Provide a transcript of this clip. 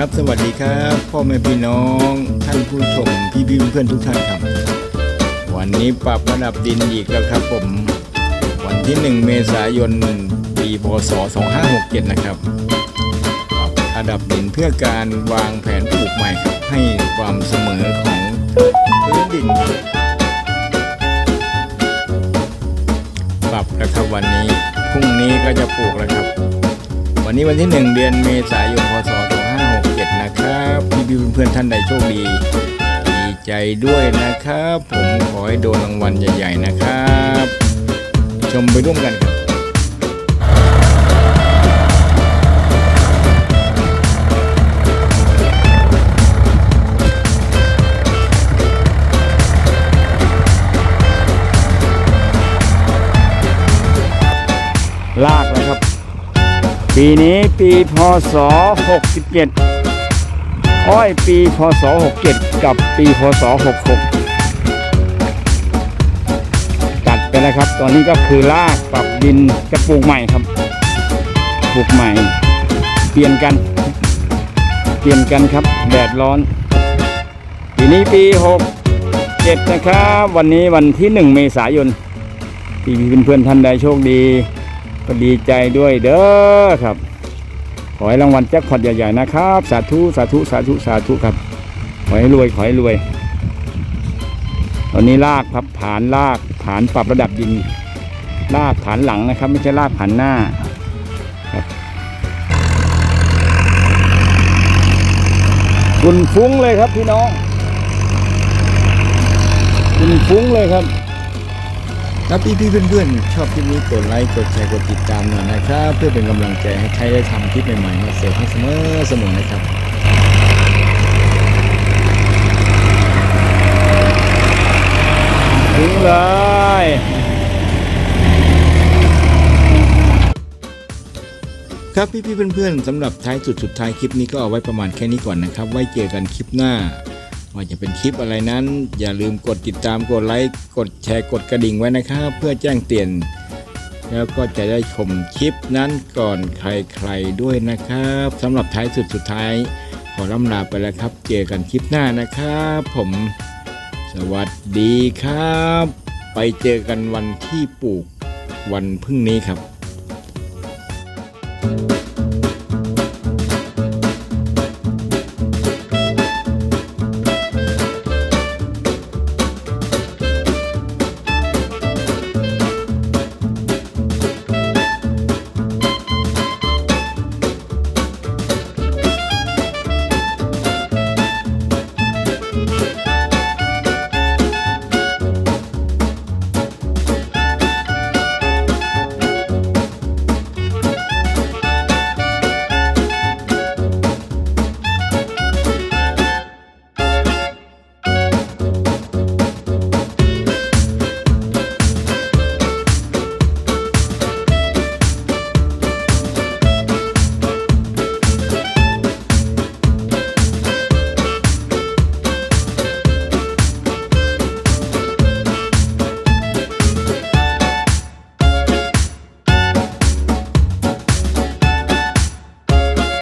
ครับสวัสดีครับพ่อแม่พี่น้องท่านผู้ชมพี่พี่เพื่อนทุกท่านครับ วันนี้ปรับระดับดินอีกแล้วครับผม วันที่ 1 เมษายนปีพศ 2567 นะครับปรับระดับดินเพื่อการวางแผนปลูกใหม่ครับให้ความเสมอของพื้นดิน ปรับแล้วครับวันนี้พรุ่งนี้ก็จะปลูกแล้วครับ วันนี้วันที่ 1 เดือนเมษายนพศ พี่พี่เพื่อนๆท่านใดโชคดี ดีใจด้วยนะครับ ผมขอให้โดนรางวัลใหญ่ๆนะครับ ชมไปร่วมกันครับลากแล้วครับ ปีนี้ปีพศ 67 อ้อยปีพศ67 กับปีพศ66ตัดไปแล้วครับ ตอนนี้ก็คือลากปรับดินจะปลูกใหม่ครับ ปลูกใหม่ เปลี่ยนกัน เปลี่ยนกันครับ แดดร้อน ปีนี้ปี 67 นะครับ วันนี้วันที่ 1 เมษายนที่เพื่อนๆท่านใดโชคดี ก็ดีใจด้วยเด้อครับ ขอให้รางวัลแจ็คพอตใหญ่ๆนะครับ สาธุสาธุสาธุสาธุครับ ขอให้รวยขอให้รวย ตอนนี้ลากครับฐานลากฐานปรับระดับดิน ลากฐานหลังนะครับ ไม่ใช่ลากฐานหน้าครับคุณฟุ้งเลยครับพี่น้องคุณฟุ้งเลยครับ ถ้าพี่พี่ๆเพื่อนๆ ชอบคลิปนี้กดไลค์กดแชร์กดติดตามหน่อยนะครับ เพื่อเป็นกำลังใจให้ใครได้ทำคลิปใหม่ๆมาเสิร์ฟให้เสมอเสมอนะครับถึงเลยครับพี่พี่ๆเพื่อนๆสำหรับท้ายสุดสุดท้ายคลิปนี้ก็เอาไว้ประมาณแค่นี้ก่อนนะครับ ไว้เจอกันคลิปหน้า ว่าจะเป็นคลิปอะไรนั้น อย่าลืมกดติดตามกดไลค์กดแชร์กดกระดิ่งไว้นะครับ เพื่อแจ้งเตือนแล้วก็จะได้ชมคลิปนั้นก่อนใครๆด้วยนะครับสำหรับท้ายสุดสุดท้าย ขอล่ำลาไปแล้วครับ เจอกันคลิปหน้านะครับ ผม สวัสดีครับ ไปเจอกันวันที่ปลูกวันพรุ่งนี้ครับ